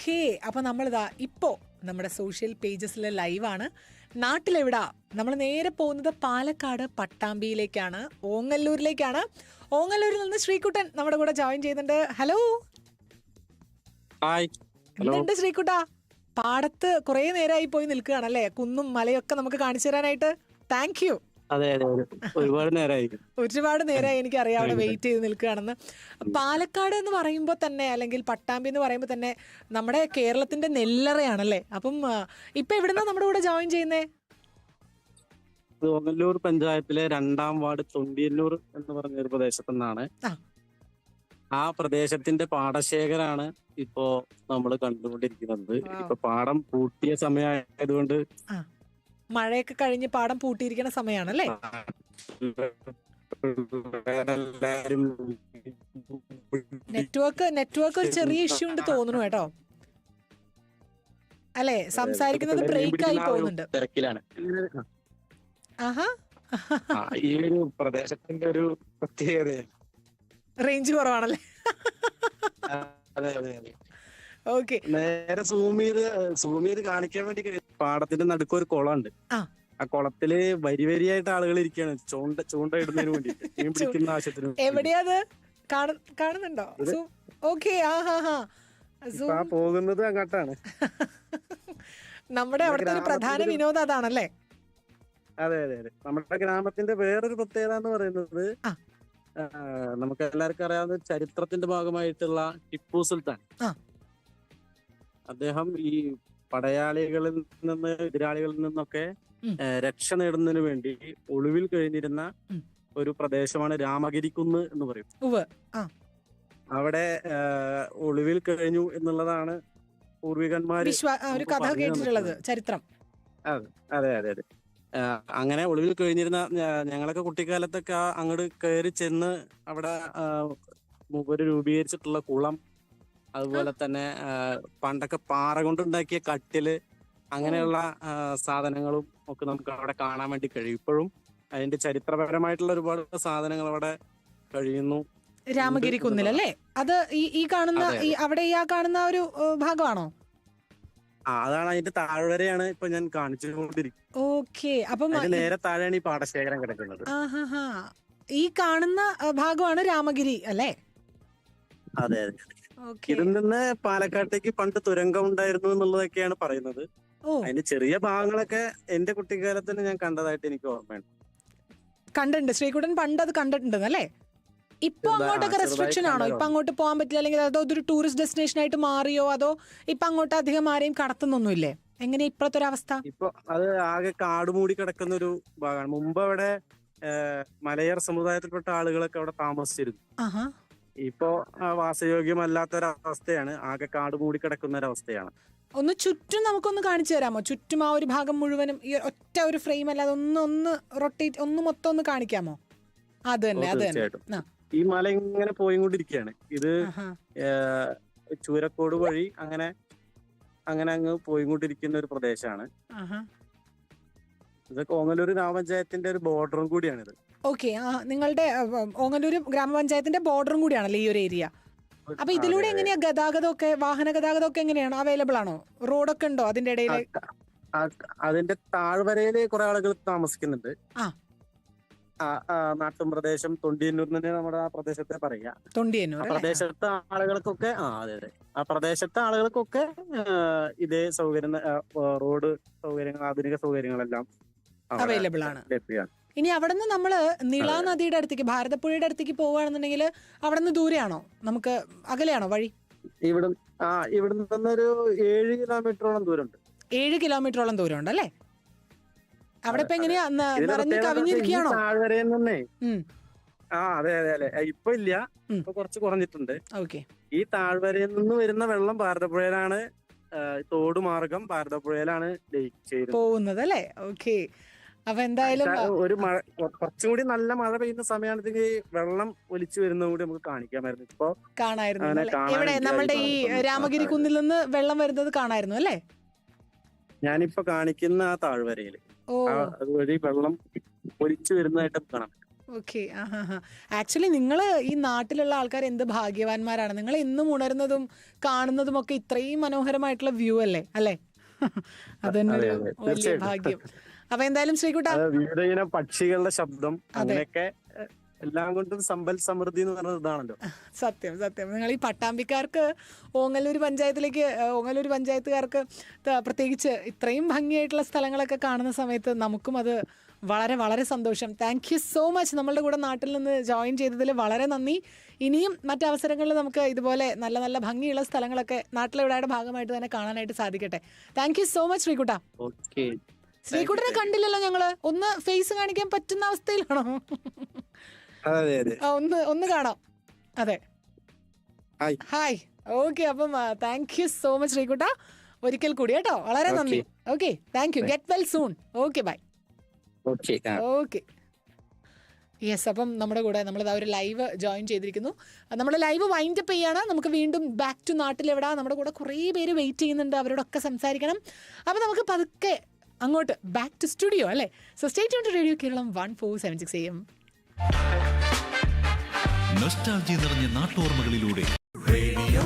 Okay അപ്പൊ നമ്മളിതാ ഇപ്പോ നമ്മുടെ സോഷ്യൽ പേജസിലെ ലൈവാണ്. നാട്ടിലെവിടാ? നമ്മൾ നേരെ പോകുന്നത് പാലക്കാട് പട്ടാമ്പിയിലേക്കാണ് ഓങ്ങല്ലൂരിലേക്കാണ്. ഓങ്ങല്ലൂരിൽ നിന്ന് ശ്രീകുട്ടൻ നമ്മുടെ കൂടെ ജോയിൻ ചെയ്യുന്നുണ്ട്. ഹലോ? എന്തുണ്ട് ശ്രീകുട്ട? പാടത്ത് കുറെ നേരമായി പോയി നിൽക്കുകയാണല്ലേ? കുന്നും മലയൊക്കെ നമുക്ക് കാണിച്ചു തരാനായിട്ട്. Thank you. അതെ ഒരുപാട് ഒരുപാട് നേരമായി എനിക്ക് അറിയാം അവിടെ വെയിറ്റ് ചെയ്ത് നിൽക്കുകയാണെന്ന്. പാലക്കാട് എന്ന് പറയുമ്പോൾ തന്നെ അല്ലെങ്കിൽ പട്ടാമ്പി എന്ന് പറയുമ്പോൾ തന്നെ നമ്മുടെ കേരളത്തിന്റെ നെല്ലറയാണല്ലേ? അപ്പം ഇപ്പൊ എവിടുന്നാ നമ്മുടെ കൂടെ ജോയിൻ ചെയ്യുന്നേ? ഓങ്ങല്ലൂർ പഞ്ചായത്തിലെ രണ്ടാം വാർഡ് തൊണ്ടിയന്നൂർ എന്ന് പറഞ്ഞ ഒരു പ്രദേശത്തു നിന്നാണ്. ആ. പ്രദേശത്തിന്റെ പാടശേഖരാണ് ഇപ്പോ നമ്മൾ കണ്ടുകൊണ്ടിരിക്കുന്നത്. ഇപ്പൊ പാടം പൂട്ടിയ സമയമായതുകൊണ്ട് മഴയൊക്കെ കഴിഞ്ഞ് പാടം പൂട്ടിയിരിക്കുന്ന സമയമാണല്ലേ അല്ലേ നെറ്റ്വർക്ക് നെറ്റ്വർക്ക് ഒരു ചെറിയ ഇഷ്യൂ ഉണ്ട് തോന്നുന്നു കേട്ടോ. അല്ലെ? സംസാരിക്കുന്നത് ബ്രേക്ക് ആയി പോകുന്നുണ്ട്. തിരക്കിലാണ്. ആഹാ. ഈ ഒരു പ്രദേശത്തിന്റെ ഒരു പ്രത്യേകത റേഞ്ച് കുറവാണല്ലേ? അതെ അതെ അതെ. ഓക്കെ. നേരെ സൂം ചെയ്ത് സൂം ചെയ്ത് കാണിക്കാൻ വേണ്ടി പാടത്തിന്റെ നടുക്ക് ഒരു കുളമുണ്ട്. ആ. കുളത്തിൽ വരി വരിയായിട്ട് ആളുകൾ ഇരിക്കുകയാണ് ചൂണ്ട ചൂണ്ട ഇടുന്നതിന് വേണ്ടി മീൻ പിടിക്കുന്ന ആവശ്യത്തിന് വേണ്ടി. എവിടെയാ അത് കാണു- കാണുന്നുണ്ടോ? ഓക്കെ ആ ഹാ ഹാ. ഇപ്പൊ പോകുന്നത് അങ്ങോട്ടാണ്. നമ്മുടെ അവിടുത്തെ ഒരു പ്രധാന വിനോദം അതാണല്ലേ? അതെ അതെ അതെ. നമ്മുടെ ഗ്രാമത്തിന്റെ വേറൊരു പ്രത്യേകത എന്ന് പറയുന്നത് നമുക്ക് എല്ലാവർക്കും അറിയാവുന്ന ചരിത്രത്തിന്റെ ഭാഗമായിട്ടുള്ള ടിപ്പു സുൽത്താൻ. ആ. അദ്ദേഹം ഈ പടയാളികളിൽ നിന്ന് എതിരാളികളിൽ നിന്നൊക്കെ. രക്ഷ നേടുന്നതിന് വേണ്ടി ഒളിവിൽ കഴിഞ്ഞിരുന്ന ഒരു പ്രദേശമാണ് രാമഗിരിക്കുന്ന് എന്ന് പറയും. അവിടെ ഒളിവിൽ കഴിഞ്ഞു എന്നുള്ളതാണ് പൂർവികന്മാർ ഒരു കഥ കേട്ടിട്ടുള്ളത് ചരിത്രം. അതെ അതെ അതെ അങ്ങനെ ഒളിവിൽ കഴിഞ്ഞിരുന്ന ഞങ്ങളൊക്കെ കുട്ടിക്കാലത്തൊക്കെ അങ്ങോട്ട് കയറി ചെന്ന് അവിടെ മൂപ്പര് രൂപീകരിച്ചിട്ടുള്ള കുളം അതുപോലെ തന്നെ പണ്ടൊക്കെ പാറ കൊണ്ടുണ്ടാക്കിയ കട്ടിൽ അങ്ങനെയുള്ള സാധനങ്ങളും ഒക്കെ നമുക്ക് അവിടെ കാണാൻ വേണ്ടി കഴിയും. ഇപ്പോഴും അതിന്റെ ചരിത്രപരമായിട്ടുള്ള ഒരുപാട് സാധനങ്ങൾ അവിടെ കഴിയുന്നു. രാമഗിരി കുന്നിൽ അല്ലേ? അത് ഈ ഈ കാണുന്ന ഈ അവിടെ ഈ ആ കാണുന്ന ഒരു ഭാഗമാണോ? അതാണ് അതിന്റെ താഴ്വരയാണ് ഇപ്പൊ ഞാൻ കാണിച്ചുകൊണ്ടിരിക്കുന്നത്. ഓക്കെ അപ്പം നേരെ താഴെയാണ് ഈ പാടശേഖരം കിടക്കുന്നത്. ഈ കാണുന്ന ഭാഗമാണ് രാമഗിരി അല്ലേ? അതെ അതെ. ഇതിൽ നിന്ന് പാലക്കാട്ടേക്ക് പണ്ട് തുരങ്കം ഉണ്ടായിരുന്നു എന്നുള്ളതൊക്കെയാണ് പറയുന്നത്. അതിന്റെ ചെറിയ ഭാഗങ്ങളൊക്കെ എന്റെ കുട്ടിക്കാലത്തിന് ഞാൻ കണ്ടതായിട്ട് എനിക്ക് ഓർമ്മയുണ്ട്. കണ്ടിട്ടുണ്ട്. ശ്രീകുട്ടൻ പണ്ട് അത് കണ്ടിട്ടുണ്ട് അല്ലേ? ഇപ്പൊ അങ്ങോട്ടൊക്കെ റെസ്ട്രിക്ഷൻ ആണോ? ഇപ്പൊ അങ്ങോട്ട് പോകാൻ പറ്റില്ല. അല്ലെങ്കിൽ അതോ അതൊരു ടൂറിസ്റ്റ് ഡെസ്റ്റിനേഷൻ ആയിട്ട് മാറിയോ? അതോ ഇപ്പൊ അങ്ങോട്ട് അധികം ആരെയും കടത്തുന്നൊന്നുമില്ലേ? എങ്ങനെ ഇപ്പോഴത്തെ ഒരു അവസ്ഥ? ഇപ്പൊ അത് ആകെ കാട് മൂടി കിടക്കുന്ന ഒരു ഭാഗമാണ്. മുമ്പ് അവിടെ മലയാള മലയർ സമുദായത്തിൽപ്പെട്ട ആളുകളൊക്കെ അവിടെ താമസിച്ചിരുന്നു. ആഹാ. ഇപ്പോ വാസയോഗ്യമല്ലാത്ത ഒരവസ്ഥയാണ് ആകെ കാട് മൂടി കിടക്കുന്ന ഒരവസ്ഥയാണ് ഒന്ന് ചുറ്റും നമുക്കൊന്ന് കാണിച്ചു തരാമോ? ചുറ്റും ആ ഒരു ഭാഗം മുഴുവനും ഈ ഒറ്റ ഒരു ഫ്രെയിം അല്ലാതെ ഒന്ന് ഒന്ന് റൊട്ടേറ്റ് ഒന്ന് മൊത്തം ഒന്ന് കാണിക്കാമോ? അത് തന്നെ അത് തന്നെ. ഈ മല ഇങ്ങനെ പോയിക്കൊണ്ടിരിക്കുകയാണ് ഇത് ചൂരക്കോട് വഴി അങ്ങനെ അങ്ങനെ അങ്ങ് പോയിക്കൊണ്ടിരിക്കുന്ന ഒരു പ്രദേശമാണ്. ഇത് കോങ്ങല്ലൂർ ഗ്രാമപഞ്ചായത്തിന്റെ ഒരു ബോർഡറും കൂടിയാണിത്. ഓക്കെ ആ നിങ്ങളുടെ ഓങ്ങല്ലൂർ ഓങ്ങല്ലൂര് ഗ്രാമപഞ്ചായത്തിന്റെ ബോർഡറും കൂടിയാണല്ലേ ഈ ഒരു ഏരിയ? അപ്പൊ ഇതിലൂടെ. എങ്ങനെയാ ഗതാഗതമൊക്കെ വാഹന ഗതാഗതമൊക്കെ എങ്ങനെയാണ്? അവൈലബിൾ ആണോ റോഡൊക്കെ ഉണ്ടോ അതിന്റെ ഇടയിൽ? അതിന്റെ താഴ്വരയിൽ കുറെ ആളുകൾ താമസിക്കുന്നുണ്ട്. ആ. ആ, ആ, നാട്ടും പ്രദേശം തൊണ്ടിയന്നൂർ തന്നെ നമ്മുടെ ആ പ്രദേശത്തെ പറയാ. തൊണ്ടിയന്നൂർ പ്രദേശത്തെ ആളുകൾക്കൊക്കെ ആ അതെ അതെ. ആ പ്രദേശത്തെ ആളുകൾക്കൊക്കെ ഇതേ സൗകര്യം റോഡ് സൗകര്യങ്ങൾ ആധുനിക സൗകര്യങ്ങളെല്ലാം അവൈലബിൾ ആണ് ലഭ്യമാണ് ഇനി അവിടെ നിന്ന് നമ്മൾ നിള നദിയുടെ അടുത്തേക്ക് ഭാരതപ്പുഴയുടെ അടുത്തേക്ക് പോവുകയാണെന്നുണ്ടെങ്കിൽ അവിടെ നിന്ന് ദൂരെയാണോ? നമുക്ക് അകലെയാണോ വഴി? ഇവിടെ ആ ഇവിടെ നിന്നൊരു ഏഴ് കിലോമീറ്ററോളം ദൂരമുണ്ട്. ഏഴ് കിലോമീറ്ററോളം ദൂരം ഉണ്ട് അല്ലേ? അവിടെ ഇപ്പൊ എങ്ങനെയാ നിറഞ്ഞു കവിഞ്ഞിരിക്കുകയാണോ. ആ അതെ അതെ അതെ. ഇപ്പൊ ഇല്ല. ഇപ്പൊ കുറച്ച് കുറഞ്ഞിട്ടുണ്ട്. ഓക്കെ. ഈ താഴ്വരയിൽ നിന്ന് വരുന്ന വെള്ളം ഭാരതപ്പുഴയിലാണ് തോടുമാർഗം തോട് മാർഗം ഭാരതപ്പുഴയിലാണ് പോകുന്നത് അല്ലേ? ഓക്കെ. അപ്പൊ എന്തായാലും ഒരു മഴ കുറച്ചും കൂടി നല്ല മഴ പെയ്യുന്ന സമയമാണെങ്കിൽ വെള്ളം ഒലിച്ചു വരുന്ന കൂടി നമുക്ക് കാണിക്കാമായിരുന്നു. ഇപ്പൊ കാണായിരുന്നു ഇവിടെ നമ്മളുടെ ഈ. രാമഗിരി കുന്നിൽ നിന്ന് വെള്ളം വരുന്നത് കാണായിരുന്നു അല്ലേ? ഞാനിപ്പോ കാണിക്കുന്ന ആ താഴ്വരയിൽ അതുവഴി വെള്ളം ഒലിച്ചു വരുന്നതായിട്ട് കാണാം ഓക്കെ. ആക്ച്വലി നിങ്ങൾ ഈ നാട്ടിലുള്ള ആൾക്കാർ എന്ത് ഭാഗ്യവാന്മാരാണ്? നിങ്ങൾ എന്നും ഉണരുന്നതും കാണുന്നതും ഒക്കെ ഇത്രയും മനോഹരമായിട്ടുള്ള വ്യൂ അല്ലേ? അല്ലേ? അതന്നെ വലിയ ഭാഗ്യം. അപ്പൊ എന്തായാലും ശ്രീകുട്ട. വിവിധ ഇനം പക്ഷികളുടെ ശബ്ദം അങ്ങനെയൊക്കെ എല്ലാം കൊണ്ടും സമ്പൽ സമൃദ്ധി എന്ന് പറയുന്നത് ഇതാണല്ലോ. സത്യം സത്യം. നിങ്ങൾ ഈ പട്ടാമ്പിക്കാർക്ക് ഓങ്ങല്ലൂർ പഞ്ചായത്തിലേക്ക് ഓങ്ങല്ലൂർ പഞ്ചായത്തുകാർക്ക് പ്രത്യേകിച്ച് ഇത്രയും ഭംഗിയായിട്ടുള്ള സ്ഥലങ്ങളൊക്കെ കാണുന്ന സമയത്ത് നമുക്കും അത് വളരെ വളരെ സന്തോഷം. താങ്ക് യു സോ മച്ച് നമ്മളുടെ കൂടെ നാട്ടിൽ നിന്ന് ജോയിൻ ചെയ്തതിൽ വളരെ നന്ദി. ഇനിയും മറ്റവസരങ്ങളിൽ നമുക്ക് ഇതുപോലെ നല്ല നല്ല ഭംഗിയുള്ള സ്ഥലങ്ങളൊക്കെ നാട്ടിലെവിടെയുടെ ഭാഗമായിട്ട് തന്നെ കാണാനായിട്ട് സാധിക്കട്ടെ. താങ്ക് യു സോ മച്ച് ശ്രീകുട്ടാ. ഓക്കെ ശ്രീകുട്ടനെ കണ്ടില്ലല്ലോ ഞങ്ങൾ. ഒന്ന് ഫേസ് കാണിക്കാൻ പറ്റുന്ന അവസ്ഥയിലാണോ? ഒന്ന് ഒന്ന് കാണാം. അതെ. ഹായ്. ഓക്കെ അപ്പം താങ്ക് യു സോ മച്ച് ശ്രീകുട്ട. ഒരിക്കൽ കൂടി കേട്ടോ. വളരെ നന്ദി. Okay thank you get well soon okay bye okay okay yes അപ്പം നമ്മുടെ കൂടെ നമ്മൾ ഒരു ലൈവ് ജോയിൻ ചെയ്തിരിക്കുന്നു. നമ്മുടെ ലൈവ് വൈൻഡ് അപ്പ് ചെയ്യാണ്. നമുക്ക് വീണ്ടും ബാക്ക് ടു നാട്ടിലെവിടാ? നമ്മുടെ കൂടെ കുറേ പേര് വെയിറ്റ് ചെയ്യുന്നുണ്ട്. അവരോടൊക്കെ സംസാരിക്കണം. അപ്പം നമുക്ക് പതുക്കെ അങ്ങോട്ട് ബാക്ക് ടു സ്റ്റുഡിയോ അല്ലേ? So state to radio Kerala one four seven six M നിറഞ്ഞ നാട്ടോർമ്മകളിലൂടെ. റേഡിയോ